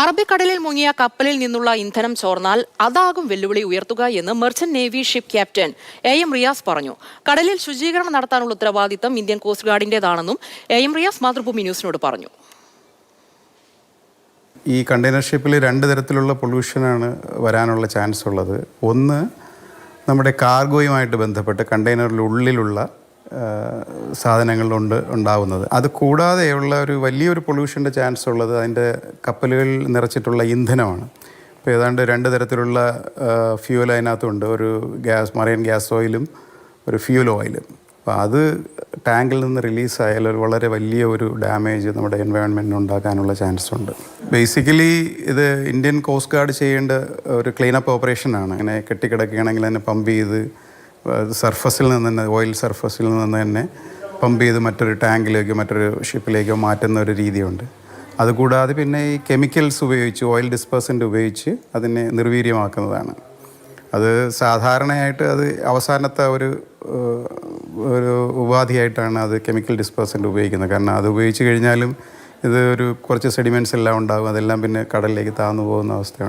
അറബിക്കടലിൽ മുങ്ങിയ കപ്പലിൽ നിന്നുള്ള ഇന്ധനം ചോർന്നാൽ അതാകും വെല്ലുവിളി ഉയർത്തുക എന്ന് merchant navy ship captain A M Riyas പറഞ്ഞു. കടലിൽ ശുചീകരണം നടത്താനുള്ള ഉത്തരവാദിത്തം ഇന്ത്യൻ കോസ്റ്റ് ഗാർഡിന്റേതാണെന്നും എ എം റിയാസ് മാതൃഭൂമി ന്യൂസിനോട് പറഞ്ഞു. ഈ കണ്ടെയ്നർ ഷിപ്പിൽ രണ്ട് തരത്തിലുള്ള പൊല്യൂഷനാണ് വരാനുള്ള ചാൻസ് ഉള്ളത്. ഒന്ന് നമ്മുടെ കാർഗോയുമായിട്ട് ബന്ധപ്പെട്ട് കണ്ടെയ്നറിനുള്ളിലുള്ള സാധനങ്ങളുണ്ട് ഉണ്ടാവുന്നത്. അത് കൂടാതെയുള്ള ഒരു വലിയൊരു പൊല്യൂഷന്റെ ചാൻസ് ഉള്ളത് അതിന്റെ കപ്പലുകളിൽ നിറച്ചിട്ടുള്ള ഇന്ധനമാണ്. ഇപ്പോൾ ഏതാണ്ട് രണ്ട് തരത്തിലുള്ള ഫ്യൂൽ അതിനകത്തുണ്ട്. ഒരു ഗ്യാസ് മറൈൻ ഗ്യാസ് ഓയിലും ഒരു ഫ്യൂൽ ഓയിലും. അപ്പോൾ അത് ടാങ്കിൽ നിന്ന് റിലീസായാൽ വളരെ വലിയ ഒരു ഡാമേജ് നമ്മുടെ എൻവയോൺമെന്റിന് ഉണ്ടാക്കാനുള്ള ചാൻസ് ഉണ്ട്. ബേസിക്കലി ഇത് ഇന്ത്യൻ കോസ്റ്റ് ഗാർഡ് ചെയ്യേണ്ട ഒരു ക്ലീനപ്പ് ഓപ്പറേഷനാണ്. അങ്ങനെ കെട്ടിക്കിടക്കുകയാണെങ്കിൽ അതിനെ പമ്പ് ചെയ്ത് സർഫസിൽ നിന്ന് തന്നെ ഓയിൽ സർഫസിൽ നിന്ന് തന്നെ പമ്പ് ചെയ്ത് മറ്റൊരു ടാങ്കിലേക്കോ മറ്റൊരു ഷിപ്പിലേക്കോ മാറ്റുന്ന ഒരു രീതിയുണ്ട്. അതുകൂടാതെ പിന്നെ ഈ കെമിക്കൽസ് ഉപയോഗിച്ച് ഓയിൽ ഡിസ്പേഴ്സന്റ് ഉപയോഗിച്ച് അതിനെ നിർവീര്യമാക്കുന്നതാണ്. അത് സാധാരണയായിട്ട് അത് അവസാനത്തെ ഒരു ഒരു ഉപാധിയായിട്ടാണ് അത് കെമിക്കൽ ഡിസ്പേഴ്സന്റ് ഉപയോഗിക്കുന്നത്. കാരണം അത് ഉപയോഗിച്ച് കഴിഞ്ഞാലും ഇത് ഒരു കുറച്ച് സെഡിമെന്റ്സ് എല്ലാം ഉണ്ടാകും. അതെല്ലാം പിന്നെ കടലിലേക്ക് താന്നു പോകുന്ന അവസ്ഥ